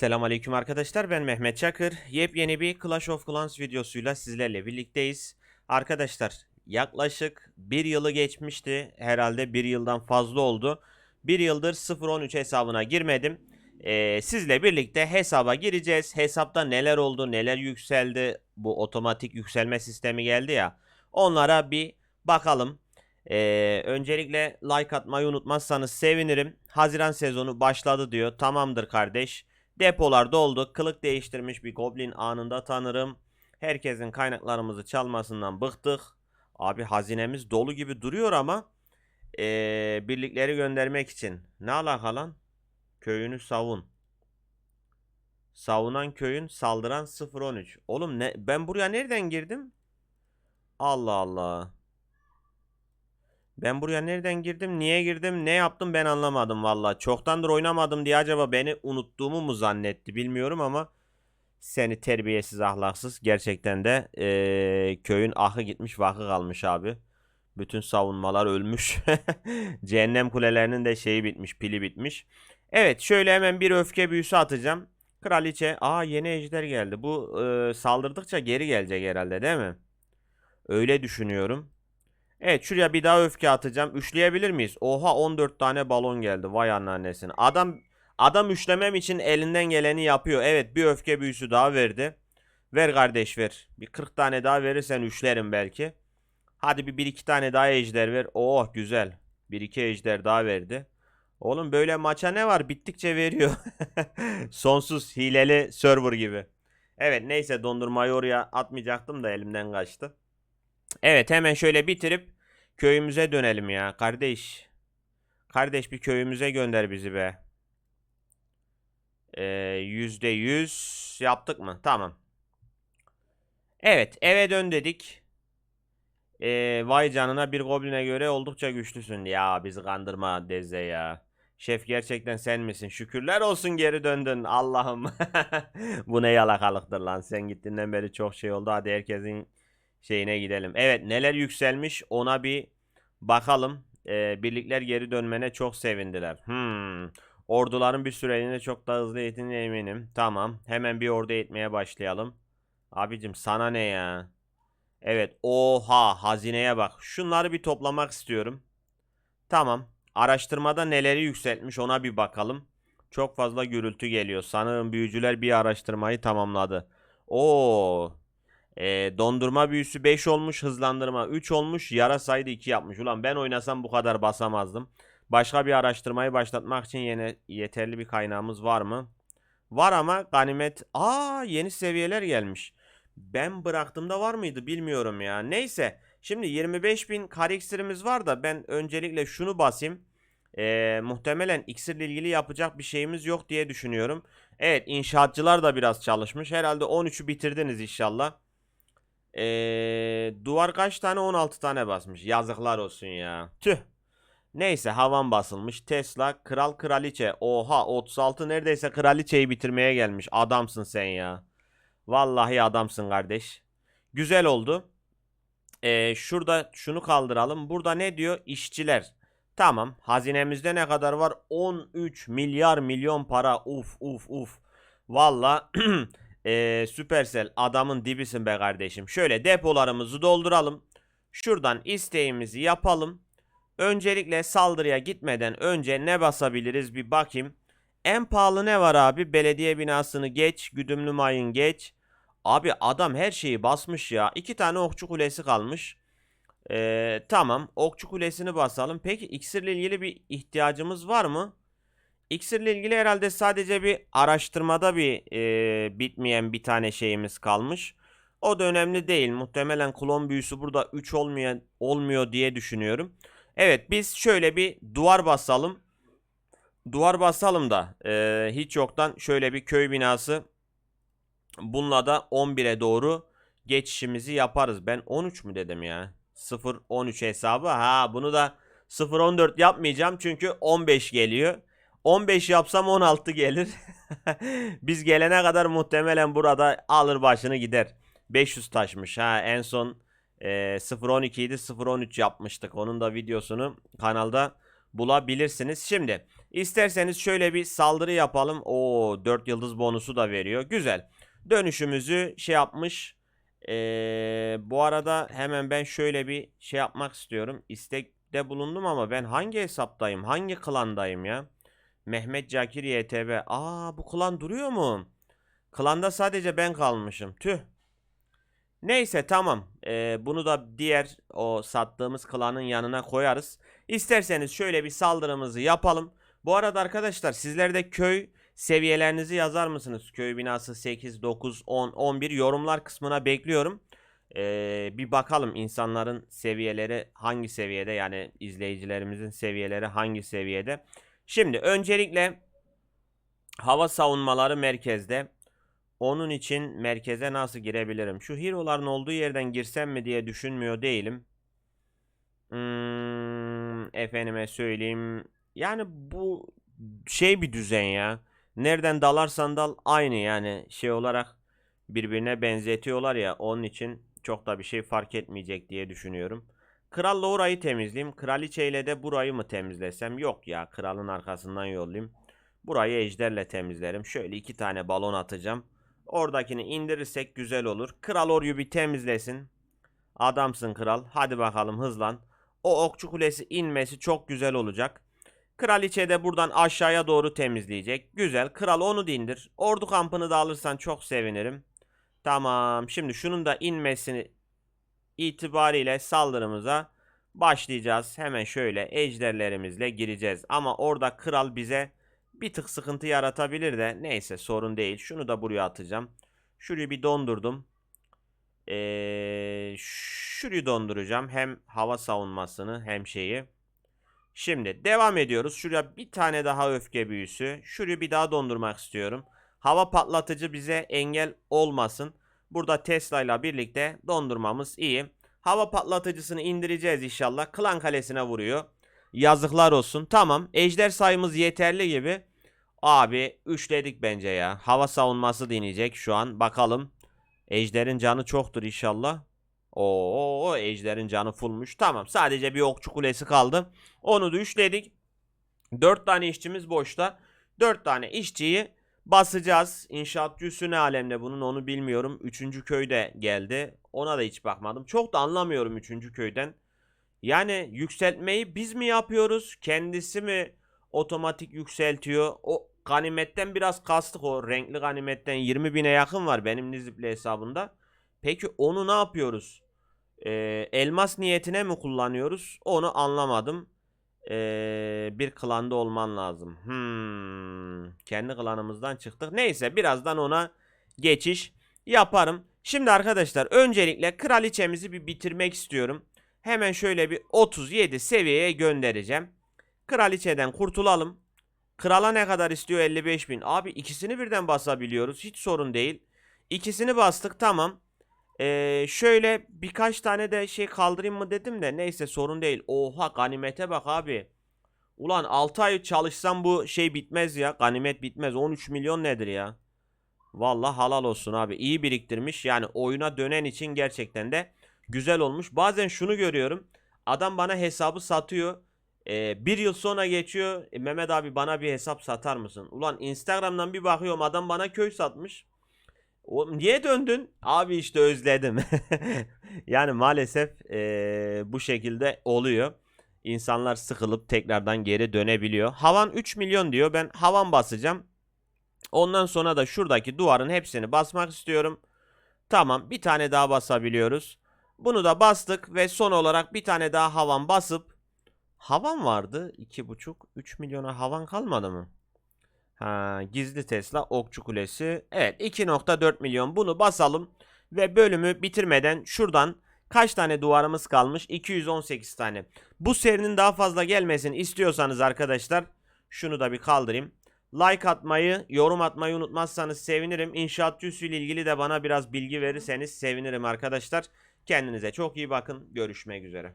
Selamünaleyküm arkadaşlar ben Mehmet Çakır. Yepyeni bir Clash of Clans videosuyla sizlerle birlikteyiz. Arkadaşlar yaklaşık bir yılı geçmişti. Herhalde bir yıldan fazla oldu. Bir yıldır 013 hesabına girmedim. Ee, sizle birlikte hesaba gireceğiz. Hesapta neler oldu, neler yükseldi. Bu otomatik yükselme sistemi geldi ya. Onlara bir bakalım. Ee, öncelikle like atmayı unutmazsanız sevinirim. Haziran sezonu başladı diyor. Tamamdır kardeş. Depolar doldu. Kılık değiştirmiş bir goblin anında tanırım. Herkesin kaynaklarımızı çalmasından bıktık. Abi hazinemiz dolu gibi duruyor ama ee, birlikleri göndermek için. Ne alaka lan? Köyünü savun. Savunan köyün saldıran 013. Oğlum ne ben buraya nereden girdim? Allah Allah. Ben buraya nereden girdim? Niye girdim? Ne yaptım ben anlamadım valla. Çoktandır oynamadım diye acaba beni unuttuğumu mu zannetti bilmiyorum ama seni terbiyesiz ahlaksız gerçekten de eee, köyün ahı gitmiş vahı kalmış abi. Bütün savunmalar ölmüş. Cehennem kulelerinin de şeyi bitmiş, pili bitmiş. Evet, şöyle hemen bir öfke büyüsü atacağım. Kraliçe, aa yeni ejder geldi. Bu eee, saldırdıkça geri gelecek herhalde, değil mi? Öyle düşünüyorum. Evet şuraya bir daha öfke atacağım. Üçleyebilir miyiz? Oha 14 tane balon geldi. Vay anneannesine. Adam adam üçlemem için elinden geleni yapıyor. Evet bir öfke büyüsü daha verdi. Ver kardeş ver. Bir 40 tane daha verirsen üçlerim belki. Hadi bir 1-2 tane daha ejder ver. Oh güzel. 1-2 ejder daha verdi. Oğlum böyle maça ne var? Bittikçe veriyor. Sonsuz hileli server gibi. Evet neyse dondurmayı oraya atmayacaktım da elimden kaçtı. Evet hemen şöyle bitirip köyümüze dönelim ya kardeş. Kardeş bir köyümüze gönder bizi be. Ee, Yüzde yüz yaptık mı? Tamam. Evet eve dön dedik. Ee, vay canına bir gobline göre oldukça güçlüsün. Ya bizi kandırma Deze ya. Şef gerçekten sen misin? Şükürler olsun geri döndün Allah'ım. Bu ne yalakalıktır lan. Sen gittiğinden beri çok şey oldu. Hadi herkesin şeyine gidelim. Evet neler yükselmiş ona bir bakalım. Ee, birlikler geri dönmene çok sevindiler. Hmm. Orduların bir süreliğine çok daha hızlı eğitimine eminim. Tamam. Hemen bir ordu eğitmeye başlayalım. Abicim sana ne ya? Evet. Oha hazineye bak. Şunları bir toplamak istiyorum. Tamam. Araştırmada neleri yükseltmiş ona bir bakalım. Çok fazla gürültü geliyor. Sanırım büyücüler bir araştırmayı tamamladı. Oo, ee, dondurma büyüsü 5 olmuş. Hızlandırma 3 olmuş. Yara saydı 2 yapmış. Ulan ben oynasam bu kadar basamazdım. Başka bir araştırmayı başlatmak için yine yeterli bir kaynağımız var mı? Var ama ganimet... Aa yeni seviyeler gelmiş. Ben bıraktığımda var mıydı bilmiyorum ya. Neyse. Şimdi 25.000 kar iksirimiz var da ben öncelikle şunu basayım. Ee, muhtemelen iksirle ilgili yapacak bir şeyimiz yok diye düşünüyorum. Evet inşaatçılar da biraz çalışmış. Herhalde 13'ü bitirdiniz inşallah. Ee, duvar kaç tane? 16 tane basmış. Yazıklar olsun ya. Tüh. Neyse havan basılmış. Tesla kral kraliçe. Oha 36 neredeyse kraliçeyi bitirmeye gelmiş. Adamsın sen ya. Vallahi adamsın kardeş. Güzel oldu. Ee, şurada şunu kaldıralım. Burada ne diyor? İşçiler. Tamam. Hazinemizde ne kadar var? 13 milyar milyon para. Uf uf uf. Vallahi Ee, Supercell adamın dibisin be kardeşim. Şöyle depolarımızı dolduralım. Şuradan isteğimizi yapalım. Öncelikle saldırıya gitmeden önce ne basabiliriz bir bakayım. En pahalı ne var abi? Belediye binasını geç. Güdümlü mayın geç. Abi adam her şeyi basmış ya. İki tane okçu kulesi kalmış. Ee, tamam. Okçu kulesini basalım. Peki iksirle ilgili bir ihtiyacımız var mı? İksirle ilgili herhalde sadece bir araştırmada bir e, bitmeyen bir tane şeyimiz kalmış. O da önemli değil. Muhtemelen klon büyüsü burada 3 olmayan olmuyor diye düşünüyorum. Evet biz şöyle bir duvar basalım. Duvar basalım da e, hiç yoktan şöyle bir köy binası. Bununla da 11'e doğru geçişimizi yaparız. Ben 13 mü dedim ya? 0-13 hesabı. Ha bunu da 0-14 yapmayacağım çünkü 15 geliyor. 15 yapsam 16 gelir. Biz gelene kadar muhtemelen burada alır başını gider. 500 taşmış ha en son e, 0.12 idi 0.13 yapmıştık. Onun da videosunu kanalda bulabilirsiniz. Şimdi İsterseniz şöyle bir saldırı yapalım. Oo 4 yıldız bonusu da veriyor. Güzel. Dönüşümüzü şey yapmış. Ee, bu arada hemen ben şöyle bir şey yapmak istiyorum. İstekte bulundum ama ben hangi hesaptayım? Hangi klandayım ya? Mehmet Cakir YTB. Aa bu klan duruyor mu? Klanda sadece ben kalmışım. Tüh. Neyse tamam. Ee, bunu da diğer o sattığımız klanın yanına koyarız. İsterseniz şöyle bir saldırımızı yapalım. Bu arada arkadaşlar sizler de köy seviyelerinizi yazar mısınız? Köy binası 8, 9, 10, 11 yorumlar kısmına bekliyorum. Ee, bir bakalım insanların seviyeleri hangi seviyede yani izleyicilerimizin seviyeleri hangi seviyede. Şimdi öncelikle hava savunmaları merkezde. Onun için merkeze nasıl girebilirim? Şu hero'ların olduğu yerden girsem mi diye düşünmüyor değilim. Hmm, efendime söyleyeyim. Yani bu şey bir düzen ya. Nereden dalarsan dal aynı yani şey olarak birbirine benzetiyorlar ya. Onun için çok da bir şey fark etmeyecek diye düşünüyorum. Kralla orayı temizleyeyim. Kraliçeyle de burayı mı temizlesem? Yok ya kralın arkasından yollayayım. Burayı ejderle temizlerim. Şöyle iki tane balon atacağım. Oradakini indirirsek güzel olur. Kral oryu bir temizlesin. Adamsın kral. Hadi bakalım hızlan. O okçu kulesi inmesi çok güzel olacak. Kraliçe de buradan aşağıya doğru temizleyecek. Güzel. Kral onu da indir. Ordu kampını da alırsan çok sevinirim. Tamam. Şimdi şunun da inmesini itibariyle saldırımıza başlayacağız. Hemen şöyle ejderlerimizle gireceğiz. Ama orada kral bize bir tık sıkıntı yaratabilir de neyse sorun değil. Şunu da buraya atacağım. Şurayı bir dondurdum. Ee, şurayı donduracağım. Hem hava savunmasını hem şeyi. Şimdi devam ediyoruz. Şuraya bir tane daha öfke büyüsü. Şurayı bir daha dondurmak istiyorum. Hava patlatıcı bize engel olmasın. Burada Tesla ile birlikte dondurmamız iyi. Hava patlatıcısını indireceğiz inşallah. Klan kalesine vuruyor. Yazıklar olsun. Tamam. Ejder sayımız yeterli gibi. Abi üçledik bence ya. Hava savunması deneyecek şu an. Bakalım. Ejder'in canı çoktur inşallah. Oo, Ejder'in canı fullmuş. Tamam. Sadece bir okçu kulesi kaldı. Onu da üçledik. 4 tane işçimiz boşta. 4 tane işçiyi basacağız. İnşaatçısı ne alemde bunun onu bilmiyorum. 3. köyde geldi. Ona da hiç bakmadım. Çok da anlamıyorum 3. köyden. Yani yükseltmeyi biz mi yapıyoruz? Kendisi mi otomatik yükseltiyor? O ganimetten biraz kastık o renkli ganimetten 20 bine yakın var benim Nizipli hesabında. Peki onu ne yapıyoruz? Ee, elmas niyetine mi kullanıyoruz? Onu anlamadım. Ee, bir klanda olman lazım. Hmm, kendi klanımızdan çıktık. Neyse birazdan ona geçiş yaparım. Şimdi arkadaşlar öncelikle kraliçemizi bir bitirmek istiyorum. Hemen şöyle bir 37 seviyeye göndereceğim. Kraliçeden kurtulalım. Krala ne kadar istiyor? 55 bin. Abi ikisini birden basabiliyoruz. Hiç sorun değil. İkisini bastık tamam. Ee, şöyle birkaç tane de şey kaldırayım mı dedim de neyse sorun değil. Oha ganimete bak abi. Ulan 6 ay çalışsam bu şey bitmez ya. Ganimet bitmez. 13 milyon nedir ya? Vallahi halal olsun abi. İyi biriktirmiş. Yani oyuna dönen için gerçekten de güzel olmuş. Bazen şunu görüyorum. Adam bana hesabı satıyor. Ee, bir yıl sonra geçiyor. "E, Mehmet abi bana bir hesap satar mısın? Ulan Instagram'dan bir bakıyorum adam bana köy satmış. O, niye döndün? Abi işte özledim. yani maalesef eee, bu şekilde oluyor. İnsanlar sıkılıp tekrardan geri dönebiliyor. Havan 3 milyon diyor. Ben havan basacağım. Ondan sonra da şuradaki duvarın hepsini basmak istiyorum. Tamam bir tane daha basabiliyoruz. Bunu da bastık ve son olarak bir tane daha havan basıp havan vardı. 2,5 3 milyona havan kalmadı mı? Ha, gizli Tesla Okçu Kulesi. Evet 2.4 milyon bunu basalım. Ve bölümü bitirmeden şuradan kaç tane duvarımız kalmış? 218 tane. Bu serinin daha fazla gelmesini istiyorsanız arkadaşlar şunu da bir kaldırayım. Like atmayı, yorum atmayı unutmazsanız sevinirim. İnşaatçı ile ilgili de bana biraz bilgi verirseniz sevinirim arkadaşlar. Kendinize çok iyi bakın. Görüşmek üzere.